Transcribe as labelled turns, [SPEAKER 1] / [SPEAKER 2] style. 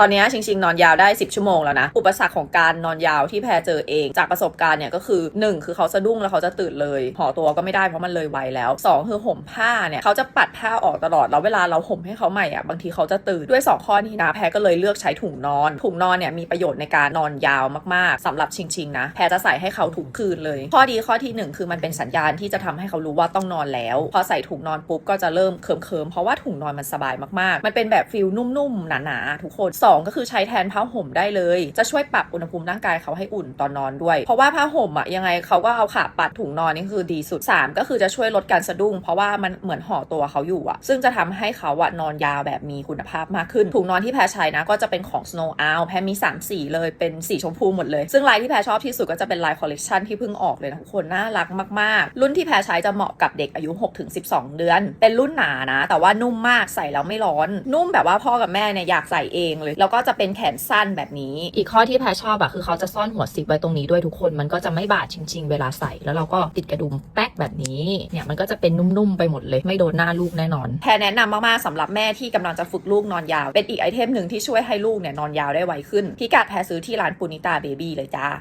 [SPEAKER 1] ตอนนี้ชิงชิงนอนยาวได้ 10 ชั่วโมงแล้วนะ อุปสรรคของการนอนยาวที่แพรเจอเอง จากประสบการณ์เนี่ยก็คือ 1 คือเขาสะดุ้งแล้วเขาจะตื่นเลยห่อตัวก็ไม่ได้เพราะมันเลยไวแล้ว 2 คือห่มผ้าเนี่ยเขาจะปัดผ้าออกตลอดแล้วเวลาเราห่มให้เขาใหม่อะบางทีเขาจะตื่นด้วย 2 ข้อนี้นะแพรก็เลยเลือกใช้ถุงนอน ถุงนอนเนี่ยมีประโยชน์ในการนอนยาวมากๆสำหรับชิงชิงนะแพรจะใส่ให้เขาทุกคืนเลย ข้อดีข้อที่หนึ่งคือมันเป็นสัญญาณที่จะทำให้เขารู้ว่าต้องนอนแล้ว พอใส่ถุงนอนปุ๊บก็จะเริ่มเคิมๆเพราะว่าถุงนอนมันสบายมากๆ มันเป็นแบบฟิลนุ่มๆหนาๆทุกคนสองก็คือใช้แทนผ้าห่มได้เลย จะช่วยปรับอุณหภูมิร่างกายเขาให้อุ่นตอนนอนด้วย เพราะว่าผ้าห่มอะยังไงเขาก็เอาขาปัดถุงนอนนี่คือดีสุดสามก็คือจะช่วยลดการสะดุ้ง เพราะว่ามันเหมือนห่อตัวเขาอยู่อะซึ่งจะทำให้เขาอะนอนยาวแบบมีคุณภาพมากขึ้นถุงนอนที่แพรใช้นะก็จะเป็นของ Snow Owl แพรมี 3 สีเลยเป็นสีชมพูหมดเลย ซึ่งลายที่แพรชอบที่สุดก็จะเป็นลายคอลเลกชันที่เพิ่งออกเลยนะทุกคนน่ารักมากๆ รุ่นที่แพรใช้จะเหมาะกับเด็กอายุ 6-12 เดือน เป็นรุ่นหนานะ แต่ว่านุ่มมากใส่แล้วไม่ร้อน นุ่มแบบว่าพ่อกับแม่เนี่ยอยากใส่เองเลยแล้วก็จะเป็นแขนสั้นแบบนี้ อีกข้อที่แพรชอบอะคือเขาจะซ่อนหัวซิปไว้ตรงนี้ด้วยทุกคน มันก็จะไม่บาดจริง ๆ เวลาใส่ แล้วเราก็ติดกระดุมแป๊กแบบนี้ เนี่ยมันก็จะเป็นนุ่มๆไปหมดเลย ไม่โดนหน้าลูกแน่นอน แพรแนะนำมากๆสำหรับแม่ที่กำลังจะฝึกลูกนอนยาว เป็นอีกไอเทมหนึ่งที่ช่วยให้ลูกเนี่ยนอนยาวได้ไวขึ้นพิกัดแพรซื้อที่ร้านปูนิตาเบบี้เลยจ้า